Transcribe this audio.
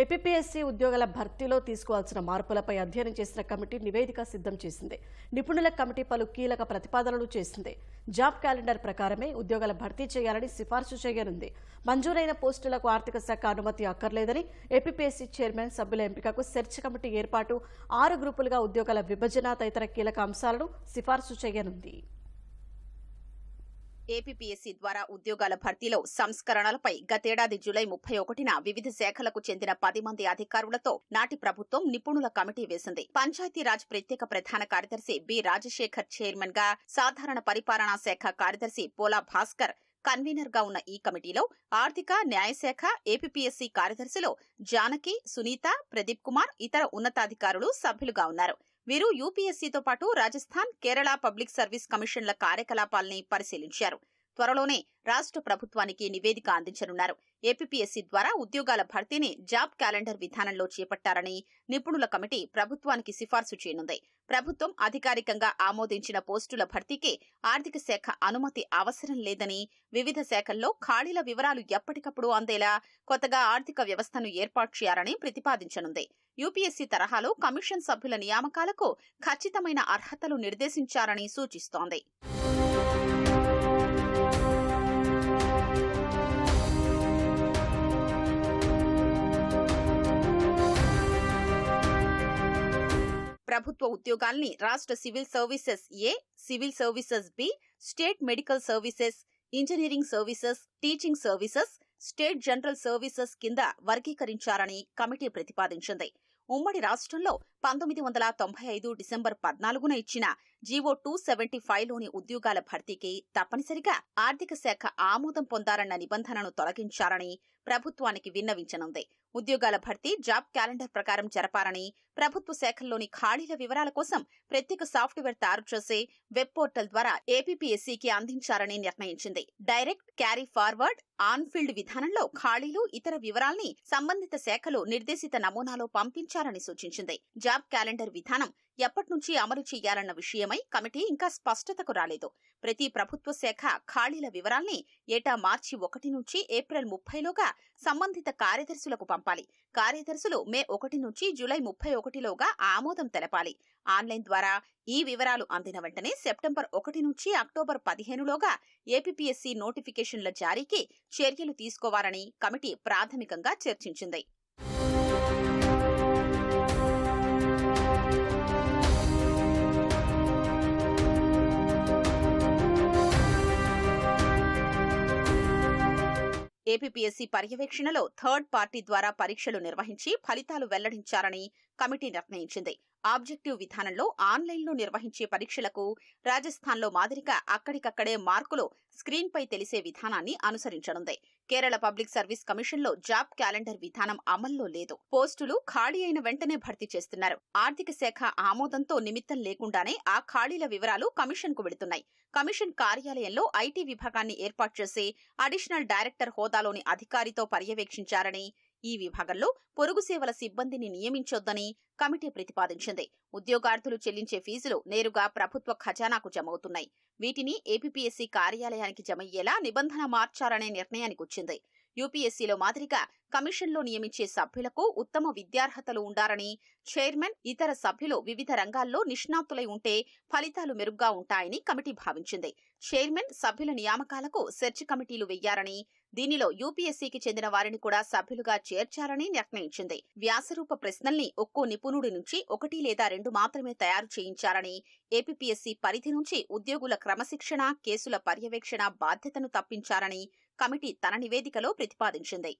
APSC ఉద్యోగాల భర్తీలో తీసుకోవాల్సిన మార్పులపై అధ్యయనం చేసిన కమిటీ నివేదిక సిద్ధం చేసింది. నిపుణుల కమిటీ పలు కీలక ప్రతిపాదనలు చేసింది. జాబ్ క్యాలెండర్ ప్రకారమే ఉద్యోగాల భర్తీ చేయాలని సిఫార్సు చేయనుంది. మంజూరైన పోస్టులకు ఆర్థిక శాఖ అనుమతి అక్కర్లేదని ఏపీఎస్సీ చైర్మన్ సభ్యుల ఎంపికకు సెర్చ్ కమిటీ ఏర్పాటు ఆరు గ్రూపులుగా ఉద్యోగాల విభజన తదితర కీలక అంశాలను సిఫార్సు చేయనుంది. ఏపీపీఎస్సీ ద్వారా ఉద్యోగాల భర్తీలో సంస్కరణలపై గతేడాది జూలై ముప్పై ఒకటిన వివిధ శాఖలకు చెందిన పది మంది అధికారులతో నాటి ప్రభుత్వం నిపుణుల కమిటీ వేసింది. పంచాయతీరాజ్ ప్రత్యేక ప్రధాన కార్యదర్శి బి. రాజశేఖర్ చైర్మన్గా సాధారణ పరిపాలనా శాఖ కార్యదర్శి పోలా భాస్కర్ కన్వీనర్గా ఉన్న ఈ కమిటీలో ఆర్థిక న్యాయశాఖ ఏపీఎస్సీ కార్యదర్శిలో జానకి సునీత ప్రదీప్ కుమార్ ఇతర ఉన్నతాధికారులు సభ్యులుగా ఉన్నారు. వీరు యూపీఎస్సీతో పాటు రాజస్థాన్ కేరళ పబ్లిక్ సర్వీస్ కమిషన్ల కార్యకలాపాల్ని పరిశీలించారు. త్వరలోనే రాష్ట్ర ప్రభుత్వానికి నివేదిక అందించనున్నారు. ఏపీఎస్సీ ద్వారా ఉద్యోగాల భర్తీని జాబ్ క్యాలెండర్ విధానంలో చేపట్టారని నిపుణుల కమిటీ ప్రభుత్వానికి సిఫార్సు చేయనుంది. ప్రభుత్వం అధికారికంగా ఆమోదించిన పోస్టుల భర్తీకి ఆర్థిక శాఖ అనుమతి అవసరం లేదని వివిధ శాఖల్లో ఖాళీల వివరాలు ఎప్పటికప్పుడు అందేలా కొత్తగా ఆర్థిక వ్యవస్థను ఏర్పాటు చేయాలని ప్రతిపాదించనుంది. యూపీఎస్సీ తరహాలో కమిషన్ సభ్యుల నియామకాలకు ఖచ్చితమైన అర్హతలు నిర్దేశించారని సూచిస్తోంది. ప్రభుత్వ ఉద్యోగాల్ని రాష్ట్ర civil services A civil services B state medical services engineering services teaching services state general services కింద వర్గీకరించారని కమిటీ ప్రతిపాదించింది. ఉమ్మడి రాష్ట్రంలో పంతొమ్మిది వందల తొంభై ఐదు డిసెంబర్ పద్నాలుగున ఇచ్చిన జీవో టూ సెవెంటీ ఫైవ్లోని ఉద్యోగాల భర్తీకి తప్పనిసరిగా ఆర్థిక శాఖ ఆమోదం పొందాలన్న నిబంధనను తొలగించారని ప్రభుత్వానికి విన్నవించనుంది. ఉద్యోగాల భర్తీ జాబ్ క్యాలెండర్ ప్రకారం జరపాలని ప్రభుత్వ శాఖల్లోని ఖాళీల వివరాల కోసం ప్రత్యేక సాఫ్ట్వేర్ తయారు చేసే వెబ్ పోర్టల్ ద్వారా ఏపీపీఎస్సీకి అందించారని నిర్ణయించింది. డైరెక్ట్ క్యారీ ఫార్వర్డ్ ఆన్ఫీల్డ్ విధానంలో ఖాళీలు ఇతర వివరాల్ని సంబంధిత శాఖలు నిర్దేశిత నమూనాలో పంపించాలని సూచించింది. జాబ్ క్యాలెండర్ విధానం ఎప్పటి నుంచి అమలు చేయాలన్న విషయమై కమిటీ ఇంకా స్పష్టతకు రాలేదు. ప్రతి ప్రభుత్వ శాఖ ఖాళీల వివరాల్ని ఏటా మార్చి ఒకటి నుంచి ఏప్రిల్ ముప్పైలోగా సంబంధిత కార్యదర్శులకు పంపాలి. కార్యదర్శులు మే ఒకటి నుంచి జూలై ముప్పై ఒకటిలోగా ఆమోదం తెలపాలి. ఆన్లైన్ ద్వారా ఈ వివరాలు అందిన వెంటనే సెప్టెంబర్ ఒకటి నుంచి అక్టోబర్ పదిహేనులోగా ఏపీఎస్సీ నోటిఫికేషన్ల జారీకి చర్యలు తీసుకోవాలని కమిటీ ప్రాథమికంగా చర్చించింది. ఏపీఎస్సీ పర్యవేక్షణలో థర్డ్ పార్టీ ద్వారా పరీక్షలు నిర్వహించి ఫలితాలు వెల్లడించారని కమిటీ నిర్ణయించింది. ఆబ్జెక్టివ్ విధానంలో ఆన్లైన్లో నిర్వహించే పరీక్షలకు రాజస్థాన్లో మాదిరిగా అక్కడికక్కడే మార్కులు స్క్రీన్పై తెలిసే విధానాన్ని అనుసరించనుంది. కేరళ పబ్లిక్ సర్వీస్ కమిషన్లో జాబ్ క్యాలెండర్ విధానం అమల్లో లేదు. పోస్టులు ఖాళీ అయిన వెంటనే భర్తీ చేస్తున్నారు. ఆర్థిక శాఖ ఆమోదంతో నిమిత్తం లేకుండానే ఆ ఖాళీల వివరాలు కమిషన్కు వెళుతున్నాయి. కమిషన్ కార్యాలయంలో ఐటీ విభాగాన్ని ఏర్పాటు చేసి అడిషనల్ డైరెక్టర్ హోదాలోని అధికారితో పర్యవేక్షించారని ఈ విభాగంలో పొరుగు సేవల సిబ్బందిని నియమించొద్దని కమిటీ ప్రతిపాదించింది. ఉద్యోగార్థులు చెల్లించే ఫీజులు నేరుగా ప్రభుత్వ ఖజానాకు జమవుతున్నాయి. వీటిని ఏపీఎస్సీ కార్యాలయానికి జమయ్యేలా నిబంధన మార్చాలనే నిర్ణయానికి వచ్చింది. యూపీఎస్సీలో మాదిరిగా కమిషన్లో నియమించే సభ్యులకు ఉత్తమ విద్యార్హతలు ఉండాలని చైర్మన్ ఇతర సభ్యులు వివిధ రంగాల్లో నిష్ణాతులై ఉంటే ఫలితాలు మెరుగ్గా ఉంటాయని కమిటీ భావించింది. చైర్మన్ సభ్యుల నియామకాలకు సెర్చ్ కమిటీలు వెయ్యారని దీనిలో యూపీఎస్సీకి చెందిన వారిని కూడా సభ్యులుగా చేర్చారని నిర్ణయించింది. వ్యాసరూప ప్రశ్నల్ని ఒక్కో నిపుణుడి నుంచి ఒకటి లేదా రెండు మాత్రమే తయారు చేయించారని ఏపీఎస్సీ పరిధి నుంచి ఉద్యోగుల క్రమశిక్షణ కేసుల పర్యవేక్షణ బాధ్యతను తప్పించారని కమిటీ తన నివేదికలో ప్రతిపాదించింది.